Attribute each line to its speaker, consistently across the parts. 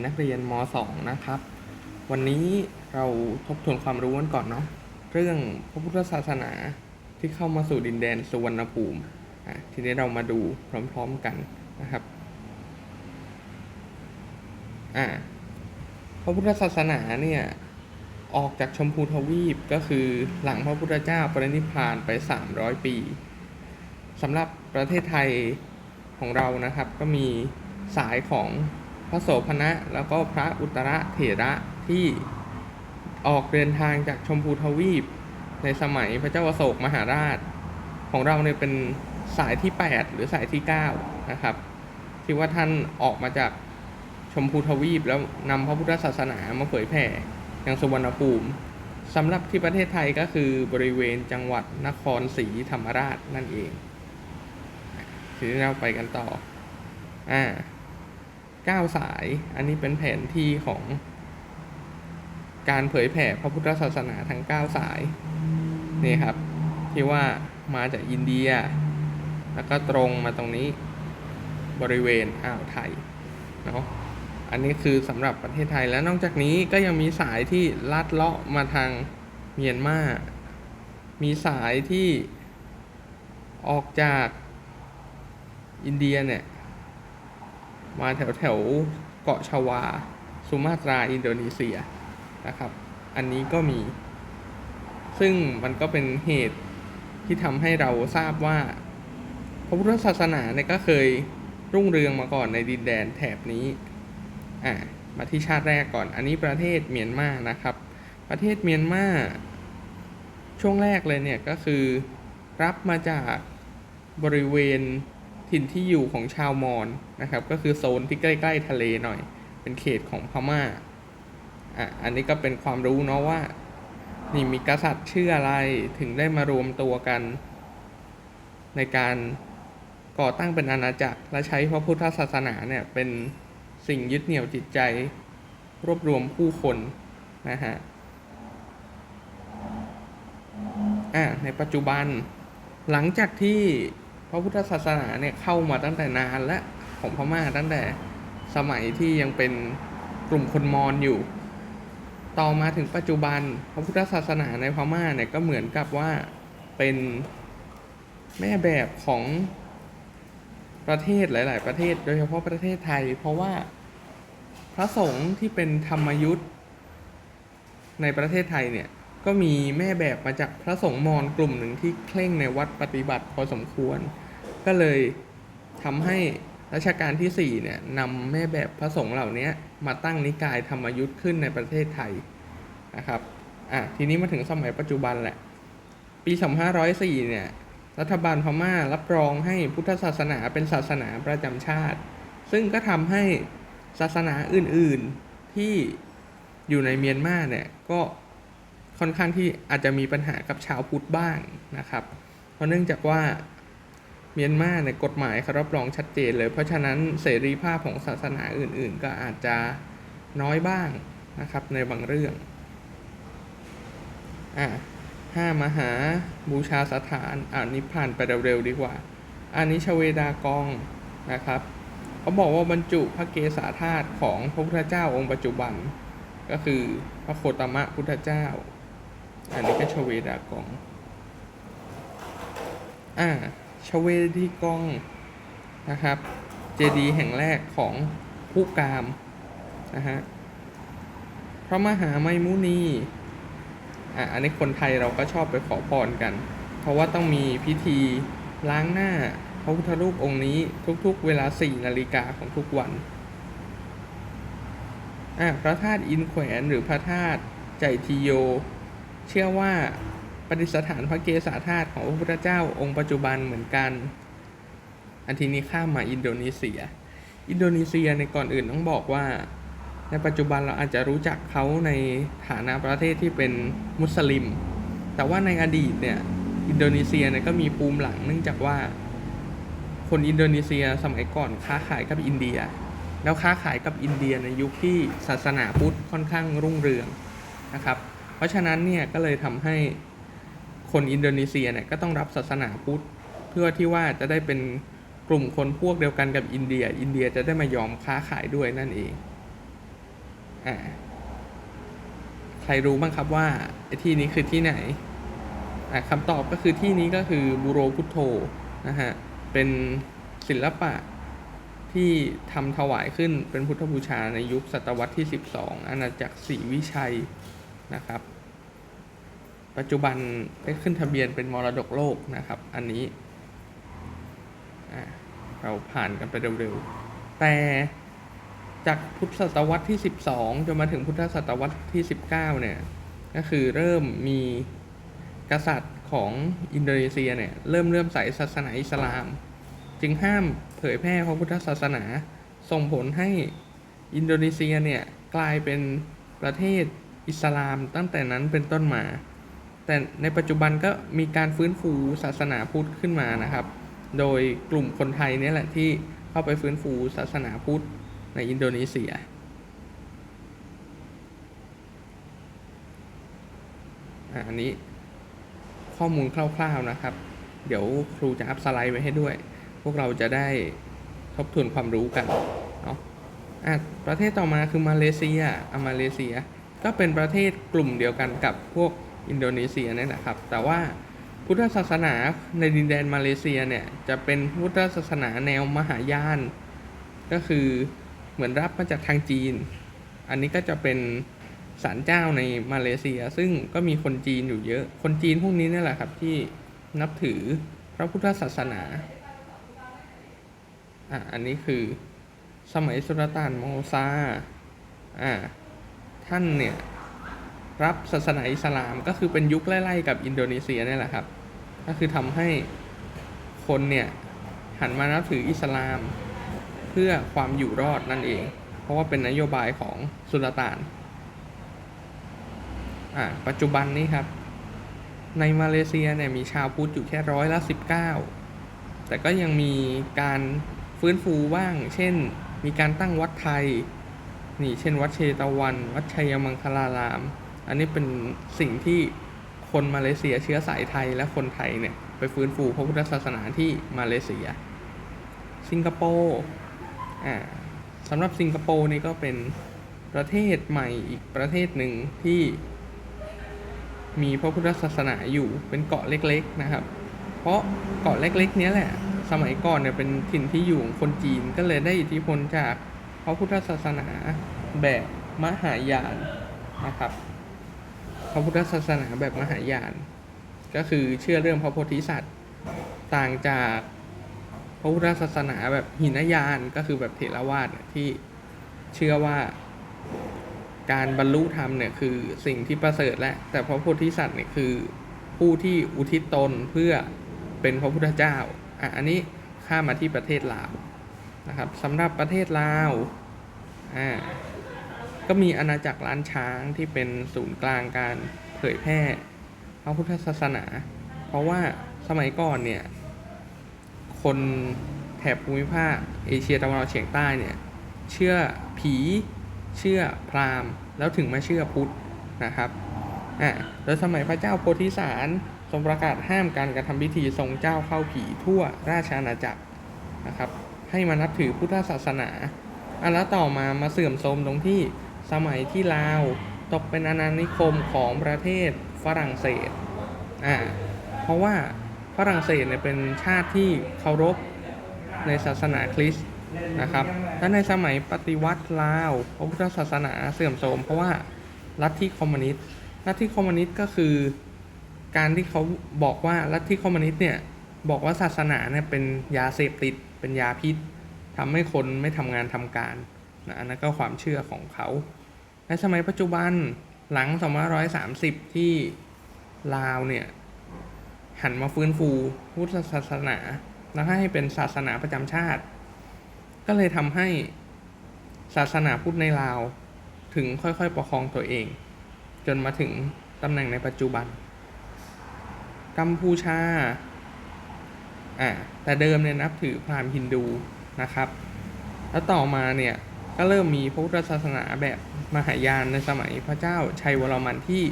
Speaker 1: นักเรียนม .2 นะครับ วันนี้เราทบทวนความรู้กันก่อนเนาะ เรื่องพระพุทธศาสนาที่เข้ามาสู่ดินแดนสุวรรณภูมิอะทีนี้เรามาดูพร้อมๆกันนะครับอ่าพระพุทธศาสนาเนี่ยออกจากชมพูทวีปก็คือหลังพระพุทธเจ้าปรินิพพานไป 300 ปีสำหรับประเทศไทยของเรานะครับก็มีสายของ พระโสภณะแล้วก็พระอุตระเถระที่ออกเดินทางจากชมพูทวีป ในสมัยพระเจ้าอโศกมหาราช ของเราเนี่ยเป็นสายที่ 8 หรือสายที่ 9 นะครับ ที่ว่าท่านออกมาจากชมพูทวีปแล้วนำพระพุทธศาสนามาเผยแผ่ยังสุวรรณภูมิสำหรับที่ประเทศไทยก็คือบริเวณจังหวัดนครศรีธรรมราชนั่นเองทีนี้เราไปกันต่ออ่า เก้าสาย อันนี้เป็นแผนที่ของการเผยแผ่พระพุทธศาสนาทั้ง 9 สาย นี่ครับ ที่ว่ามาจากอินเดีย แล้วก็ตรงมาตรงนี้บริเวณอ่าวไทยเนาะอันนี้คือสำหรับประเทศไทยแล้วนอกจากนี้ก็ยังมีสายที่ลัดเลาะมาทางเมียนมา มีสายที่ออกจากอินเดียเนี่ย มาแถวแถวๆเกาะชาวาสุมาตราอินโดนีเซียนะครับ อันนี้ก็มี ซึ่งมันก็เป็นเหตุที่ทำให้เราทราบว่า พระพุทธศาสนาเนี่ยก็เคยรุ่งเรืองมาก่อนในดินแดนแถบนี้อ่ามาที่ชาติแรกก่อน อันนี้ประเทศเมียนมานะครับ ประเทศเมียนมาช่วงแรกเลยเนี่ยก็คือรับมาจากบริเวณ ถิ่นที่อยู่ของชาวมอญนะครับ ก็คือโซนที่ใกล้ ๆ ทะเลหน่อย เป็นเขตของพม่าอะอันนี้ก็เป็นความรู้เนาะว่า นี่มีกษัตริย์ชื่ออะไรถึงได้มารวมตัวกัน ในการก่อตั้งเป็นอาณาจักร และใช้พระพุทธศาสนาเนี่ยเป็นสิ่งยึดเหนี่ยวจิตใจ รวบรวมผู้คนนะฮะอะในปัจจุบันหลังจากที่ พระพุทธศาสนาเนี่ยเข้ามาตั้งแต่นานและของพม่าตั้งแต่สมัยที่ยังเป็นกลุ่มคนมอญอยู่ ต่อมาถึงปัจจุบันพระพุทธศาสนาในพม่าเนี่ยก็เหมือนกับว่าเป็นแม่แบบของประเทศหลาย ๆ ประเทศ โดยเฉพาะประเทศไทย เพราะว่าพระสงฆ์ที่เป็นธรรมยุทธ์ในประเทศไทยเนี่ย ก็มีแม่แบบมาจากพระสงฆ์มอญกลุ่มหนึ่งที่เคร่งในวัดปฏิบัติพอสมควร ก็เลยทำให้รัชกาลที่4เนี่ยนำแม่แบบพระสงฆ์เหล่านี้มาตั้งนิกายธรรมยุทธ์ขึ้นในประเทศไทยนะครับอะทีนี้มาถึงสมัยปัจจุบันแหละ ปี 2504เนี่ยรัฐบาลพม่ารับรองให้พุทธศาสนาเป็นศาสนาประจำชาติ ซึ่งก็ทำให้ศาสนาอื่นๆที่อยู่ในเมียนมาเนี่ยก็ ค่อนข้างที่อาจจะมีปัญหากับชาวพุทธบ้างนะครับ เพราะเนื่องจากว่าเมียนมาเนี่ยกฎหมายเขารับรองชัดเจนเลย เพราะฉะนั้นเสรีภาพของศาสนาอื่น ๆ ก็อาจจะน้อยบ้างนะครับในบางเรื่องอ่าห้ามหาบูชาสถานอ่านิพานไปเร็วๆดีกว่าอานิชเวดากองนะครับเขาบอกว่าบรรจุพระเกศาธาตุของพระพุทธเจ้าองค์ปัจจุบัน ก็คือพระโคตมะพุทธเจ้า อันนี้ก็ชเวดากอง อ่าชเวดีกองนะครับ เจดีแห่งแรกของผู้กามนะฮะพระมหาไมมุนีอะอันนี้คนไทยเราก็ชอบไปขอพรกัน เพราะว่าต้องมีพิธีล้างหน้าพระพุทธรูปองค์นี้ทุกๆ เวลา4นาฬิกาของทุกวันอะพระธาตุอินแขวนหรือพระธาตุใจทีโย เชื่อว่าประดิษฐานพระเกศาธาตุของพระพุทธเจ้าองค์ปัจจุบันเหมือนกัน อันทีนี้ข้ามมาอินโดนีเซีย อินโดนีเซียในก่อนอื่นต้องบอกว่า ในปัจจุบันเราอาจจะรู้จักเขาในฐานะประเทศที่เป็นมุสลิม แต่ว่าในอดีตเนี่ยอินโดนีเซียเนี่ยก็มีภูมิหลังเนื่องจากว่า คนอินโดนีเซียสมัยก่อนค้าขายกับอินเดีย แล้วค้าขายกับอินเดียในยุคที่ศาสนาพุทธค่อนข้างรุ่งเรืองนะครับ เพราะฉะนั้นเนี่ยก็เลยทำให้คนอินโดนีเซียเนี่ยก็ต้องรับศาสนาพุทธเพื่อที่ว่าจะได้เป็นกลุ่มคนพวกเดียวกันกับอินเดีย อินเดียจะได้มายอมค้าขายด้วยนั่นเองอ่าใครรู้บ้างครับว่าที่นี้คือที่ไหนอะคำตอบก็คือที่นี้ก็คือบูโรพุทโธนะฮะเป็นศิลปะที่ทำถวายขึ้นเป็นพุทธบูชาในยุคศตวรรษที่ 12 อาณาจักรศรีวิชัย นะครับ ปัจจุบันได้ขึ้นทะเบียนเป็นมรดกโลกนะครับ อันนี้เราผ่านกันไปเร็วๆ แต่จากพุทธศตวรรษที่ 12 จนมาถึงพุทธศตวรรษที่ 19 เนี่ย ก็คือเริ่มมีกษัตริย์ของอินโดนีเซียเนี่ย เริ่มเริ่มใส่ศาสนาอิสลาม จึงห้ามเผยแพร่พระพุทธศาสนา ส่งผลให้อินโดนีเซียเนี่ย กลายเป็นประเทศ อิสลามตั้งแต่นั้นเป็นต้นมา แต่ในปัจจุบันก็มีการฟื้นฟูศาสนาพุทธขึ้นมานะครับ โดยกลุ่มคนไทยนี่แหละที่เข้าไปฟื้นฟูศาสนาพุทธในอินโดนีเซียอันนี้ข้อมูลคร่าวๆนะครับ เดี๋ยวครูจะอัพสไลด์ไว้ให้ด้วย พวกเราจะได้ทบทวนความรู้กันเนาะะประเทศต่อมาคือมาเลเซียอะมาเลเซีย ก็เป็นประเทศกลุ่มเดียวกันกับพวกอินโดนีเซียนี่ยนะครับ แต่ว่าพุทธศาสนาในดินแดนมาเลเซียเนี่ยจะเป็นพุทธศาสนาแนวมหายาน ก็คือเหมือนรับมาจากทางจีน อันนี้ก็จะเป็นศาลเจ้าในมาเลเซีย ซึ่งก็มีคนจีนอยู่เยอะ คนจีนพวกนี้นี่แหละครับที่นับถือพระพุทธศาสนาอะอันนี้คือสมัยสุลต่านโมซาอ่า ท่านเนี่ยรับศาสนาอิสลามก็คือเป็นยุคไล่ๆกับอินโดนีเซียนี่แหละครับ ก็คือทำให้คนเนี่ยหันมานับถืออิสลาม เพื่อความอยู่รอดนั่นเอง เพราะว่าเป็นนโยบายของสุลต่านอ่าปัจจุบันนี้ครับ ในมาเลเซียเนี่ยมีชาวพุทธอยู่แค่ร้อยละสิบเก้าแต่ก็ยังมีการฟื้นฟูบ้าง เช่น มีการตั้งวัดไทย นี่เช่น วัดเชตวัน วัดชัยมังคลาราม อันนี้เป็นสิ่งที่คนมาเลเซียเชื้อสายไทยและคนไทยเนี่ยไปฟื้นฟูพระพุทธศาสนาที่มาเลเซีย สิงคโปร์อ่าสำหรับสิงคโปร์นี่ก็เป็นประเทศใหม่อีกประเทศหนึ่งที่มีพระพุทธศาสนาอยู่เป็นเกาะเล็กๆนะครับ เพราะเกาะเล็กๆ เนี้ยแหละ สมัยก่อนเนี่ยเป็นถิ่นที่อยู่ของคนจีนก็เลยได้อิทธิพลจาก พระพุทธศาสนาแบบมหายานนะครับ พระพุทธศาสนาแบบมหายาน ก็คือเชื่อเรื่องพระโพธิสัตว์ต่างจากพระพุทธศาสนาแบบหินยานก็คือแบบเถรวาทที่เชื่อว่าการบรรลุธรรมเนี่ยคือสิ่งที่ประเสริฐและ แต่พระโพธิสัตว์เนี่ยคือผู้ที่อุทิศตนเพื่อเป็นพระพุทธเจ้าอะอันนี้ข้ามาที่ประเทศลาว นะครับสำหรับประเทศลาวอ่าก็มีอาณาจักรล้านช้างที่เป็นศูนย์กลางการเผยแพร่พระพุทธศาสนา เพราะว่าสมัยก่อนเนี่ย คนแถบภูมิภาคเอเชียตะวันออกเฉียงใต้เนี่ย เชื่อผี เชื่อพราหมณ์ แล้วถึงมาเชื่อพุทธนะครับอ่าโดยสมัยพระเจ้าโพธิสารทรงประกาศห้ามการกระทำพิธีทรงเจ้าเข้าผีทั่วราชอาณาจักรนะครับ ให้มานับถือพุทธศาสนาอันล้วต่อมามาเสื่อมโทรมตรงที่สมัยที่ลาวตกเป็นอาณานิคมของประเทศฝรั่งเศสอ่าเพราะว่าฝรั่งเศสเนี่ยเป็นชาติที่เคารพในศาสนาคริสต์นะครับและในสมัยปฏิวัติลาวพระพุทธศาสนาเสื่อมโทรมเพราะว่าลัทธิคอมมิวนิสต์ลัทธิคอมมิวนิสต์ก็คือ การที่เขาบอกว่าลัทธิคอมมิวนิสต์เนี่ยบอกว่าศาสนาเนี่ยเป็นยาเสพติด เป็นยาพิษทำให้คนไม่ทำงานทำการนะอันนั้นก็ความเชื่อของเขา ในสมัยปัจจุบันหลัง 2530 ที่ลาวเนี่ยหันมาฟื้นฟูพุทธศาสนา แล้วให้เป็นศาสนาประจำชาติ ก็เลยทำให้ศาสนาพุทธในลาวถึงค่อยๆ ประคองตัวเอง จนมาถึงตำแหน่งในปัจจุบันกัมพูชา อ่าแต่เดิมเนี่ยนับถือพราหมณ์ฮินดูนะครับ แล้วต่อมาเนี่ยก็เริ่มมีพระพุทธศาสนาแบบมหายานในสมัยพระเจ้าชัยวรมันที่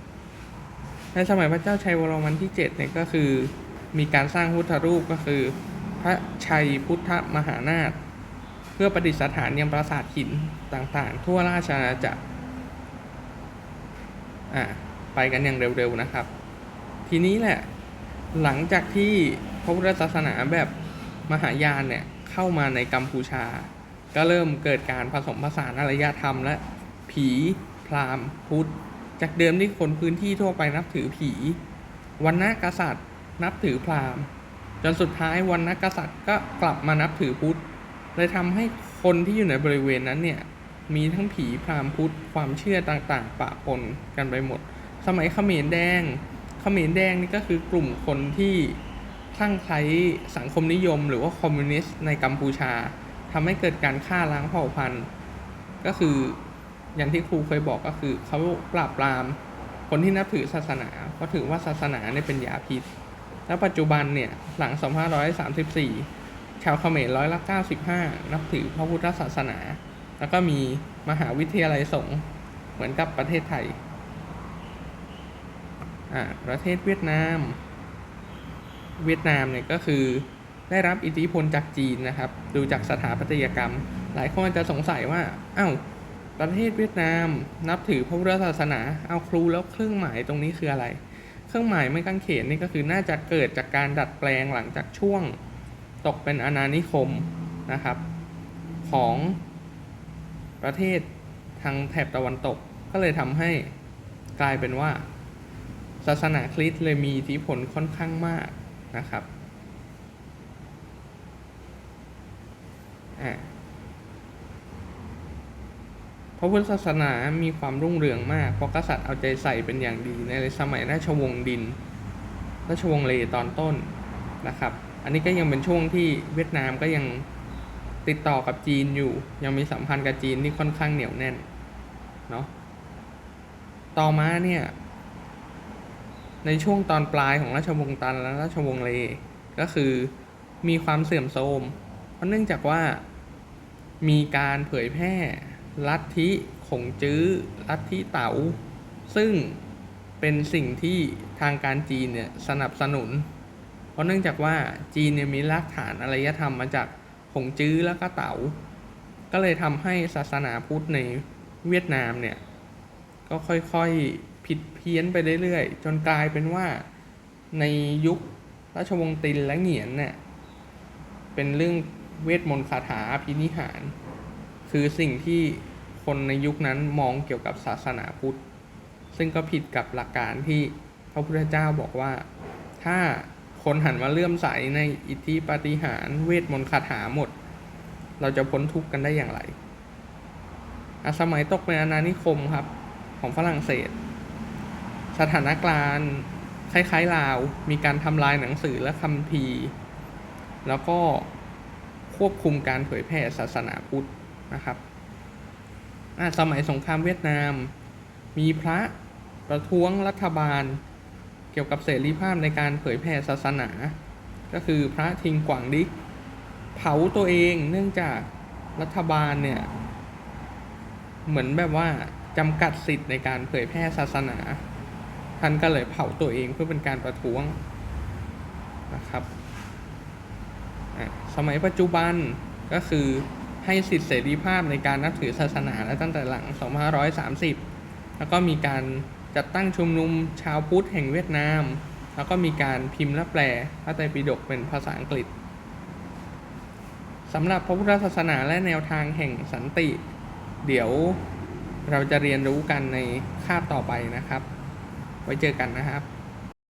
Speaker 1: 7 ในสมัยพระเจ้าชัยวรมันที่7เนี่ยก็คือมีการสร้างพุทธรูปก็คือ พระชัยพุทธมหานาถเพื่อประดิษฐานยังปราสาทหินต่างๆ ทั่วราชอาณาจักรอะไปกันอย่างเร็วๆนะครับ ทีนี้แหละ หลังจากที่พระพุทธศาสนาแบบมหายานเนี่ยเข้ามาในกัมพูชา ก็เริ่มเกิดการผสมผสานอารยธรรมและผีพราหมณ์พุทธ จากเดิมที่คนพื้นที่ทั่วไปนับถือผีวันนกษัตริย์นับถือพราหมณ์ จนสุดท้ายวันนกษัตริย์ก็กลับมานับถือพุทธเลยทำให้คนที่อยู่ในบริเวณนั้นเนี่ยมีทั้งผีพราหมณ์พุทธความเชื่อต่างๆ ปะปนกันไปหมด สมัยเขมรแดง เขมรแดงนี่ก็คือกลุ่มคนที่คลั่งไคล้สังคมนิยม หรือว่าคอมมิวนิสต์ในกัมพูชาทำให้เกิดการฆ่าล้างเผ่าพันธุ์ ก็คืออย่างที่ครูเคยบอกก็คือเขาปราบปราม คนที่นับถือศาสนาเพราะถือว่าศาสนาเนี่ยเป็นยาพิษ แล้วปัจจุบันเนี่ยหลัง 2534 ชาวเขมรร้อยละ 95 นับถือพระพุทธศาสนา แล้วก็มีมหาวิทยาลัยสงฆ์เหมือนกับประเทศไทย ประเทศเวียดนาม เวียดนามเนี่ยก็คือได้รับอิทธิพลจากจีนนะครับ ดูจากสถาปัตยกรรม หลายคนจะสงสัยว่าอ้าวประเทศเวียดนาม นับถือพระพุทธศาสนา เอาครูแล้วเครื่องหมายตรงนี้คืออะไร เครื่องหมายไม่กางเขนนี่ก็คือน่าจะเกิดจากการดัดแปลงหลังจากช่วงตกเป็นอาณานิคมนะครับ ของประเทศทางแถบตะวันตก ก็เลยทำให้กลายเป็นว่า ศาสนาคริสต์เลยมีอิทธิพลค่อนข้างมากนะครับพระพุทธศาสนามีความรุ่งเรืองมาก เพราะกษัตริย์เอาใจใส่เป็นอย่างดีในสมัยราชวงศ์ดิน ราชวงศ์เลตอนต้นนะครับ อันนี้ก็ยังเป็นช่วงที่เวียดนามก็ยังติดต่อกับจีนอยู่ ยังมีสัมพันธ์กับจีนที่ค่อนข้างเหนียวแน่น เนาะ ต่อมาเนี่ย ในช่วงตอนปลายของราชวงศ์ตันและราชวงศ์เล ก็คือมีความเสื่อมโทรม เพราะเนื่องจากว่ามีการเผยแพร่ลัทธิขงจื้อลัทธิเต๋า ซึ่งเป็นสิ่งที่ทางการจีนเนี่ยสนับสนุน เพราะเนื่องจากว่าจีนเนี่ยมีรากฐานอารยธรรมมาจากขงจื้อแล้วก็เต๋า ก็เลยทำให้ศาสนาพุทธในเวียดนามเนี่ยก็ค่อยๆ ผิดเพี้ยนไปเรื่อยๆ จนกลายเป็นว่าในยุคราชวงศ์ตินและเหงียนเนี่ยเป็นเรื่องเวทมนต์คาถาอภินิหาร คือสิ่งที่คนในยุคนั้นมองเกี่ยวกับศาสนาพุทธ ซึ่งก็ผิดกับหลักการที่พระพุทธเจ้าบอกว่า ถ้าคนหันมาเลื่อมใสในอิทธิปาฏิหาริย์เวทมนต์คาถาหมด เราจะพ้นทุกข์กันได้อย่างไรอะสมัยตกเป็นอาณานิคมครับ ของฝรั่งเศส สถานการณ์คล้ายๆลาว มีการทำลายหนังสือและคัมภีร์ แล้วก็ควบคุมการเผยแพร่ศาสนาพุทธนะครับอะสมัยสงครามเวียดนาม มีพระประท้วงรัฐบาล เกี่ยวกับเสรีภาพในการเผยแพร่ศาสนา ก็คือพระทิงกวางดิกเผาตัวเองเนื่องจากรัฐบาลเนี่ย เหมือนแบบว่าจำกัดสิทธิ์ในการเผยแพร่ศาสนา ท่านก็เลยเผาตัวเองเพื่อเป็นการประท้วงนะครับสมัยปัจจุบันก็คือให้สิทธิเสรีภาพในการนับถือศาสนาและตั้งแต่หลัง 2530 แล้วก็มีการจัดตั้งชุมนุมชาวพุทธแห่งเวียดนาม แล้วก็มีการพิมพ์และแปลพระไตรปิฎกเป็นภาษาอังกฤษสำหรับพระพุทธศาสนาและแนวทางแห่งสันติ เดี๋ยวเราจะเรียนรู้กันในคาบต่อไปนะครับ ไว้เจอกันนะครับ